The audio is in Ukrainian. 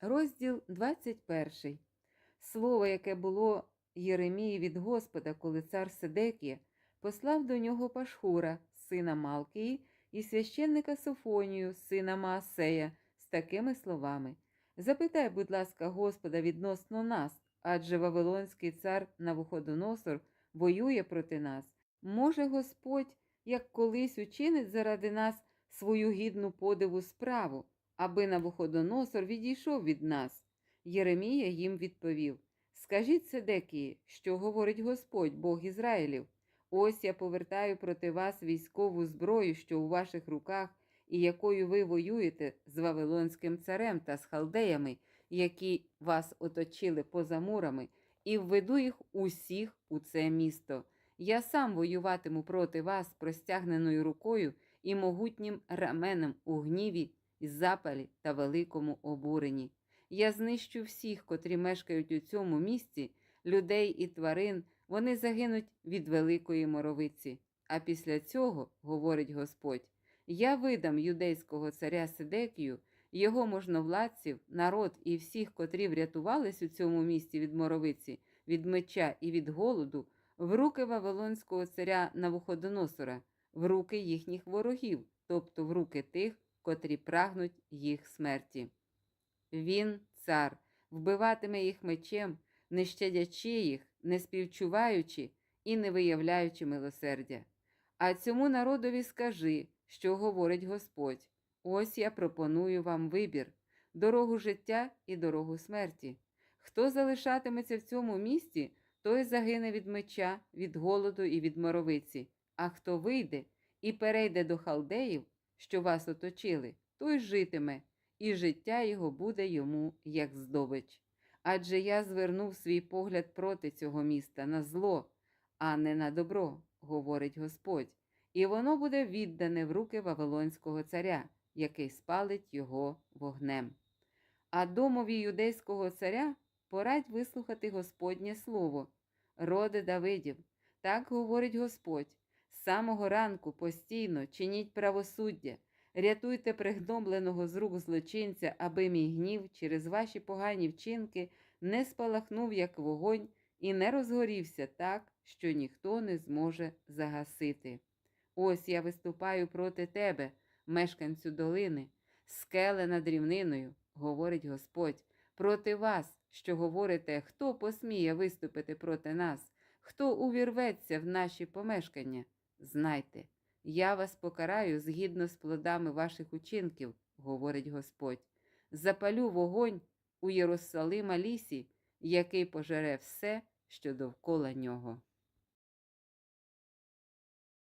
Розділ 21. Слово, яке було Єремії від Господа, коли цар Седекія послав до нього Пашхура, сина Малкії, і священника Софонію, сина Маасея, з такими словами: Запитай, будь ласка, Господа відносно нас, адже Вавилонський цар Навуходоносор воює проти нас. Може Господь, як колись учинить заради нас свою гідну подиву справу, аби Навуходоносор відійшов від нас. Єремія їм відповів: Скажіть Седекії, що говорить Господь, Бог Ізраїлів. Ось я повертаю проти вас військову зброю, що у ваших руках, і якою ви воюєте з Вавилонським царем та з халдеями, які вас оточили поза мурами, і введу їх усіх у це місто. Я сам воюватиму проти вас простягненою рукою і могутнім раменем у гніві, запалі та великому обуренні. Я знищу всіх, котрі мешкають у цьому місті, людей і тварин, вони загинуть від великої моровиці. А після цього, говорить Господь, я видам юдейського царя Сидекію, його можновладців, народ і всіх, котрі врятувались у цьому місті від моровиці, від меча і від голоду, в руки Вавилонського царя Навуходоносора, в руки їхніх ворогів, тобто в руки тих, котрі прагнуть їх смерті. Він, цар, вбиватиме їх мечем, не щадячи їх, не співчуваючи і не виявляючи милосердя. А цьому народові скажи, що говорить Господь: ось я пропоную вам вибір, дорогу життя і дорогу смерті. Хто залишатиметься в цьому місті, той загине від меча, від голоду і від моровиці, а хто вийде і перейде до халдеїв, що вас оточили, той житиме, і життя його буде йому як здобич. Адже я звернув свій погляд проти цього міста на зло, а не на добро, говорить Господь, і воно буде віддане в руки Вавилонського царя, який спалить його вогнем. А домові юдейського царя порадь вислухати Господнє слово, роди Давидів, так говорить Господь. З самого ранку постійно чиніть правосуддя, рятуйте пригнобленого з рук злочинця, аби мій гнів через ваші погані вчинки не спалахнув, як вогонь, і не розгорівся так, що ніхто не зможе загасити. Ось я виступаю проти тебе, мешканцю долини, скеле над рівниною, говорить Господь, проти вас, що говорите, хто посміє виступити проти нас, хто увірветься в наші помешкання. Знайте, я вас покараю згідно з плодами ваших учинків, говорить Господь. Запалю вогонь у Єрусалима лісі, який пожере все, що довкола нього.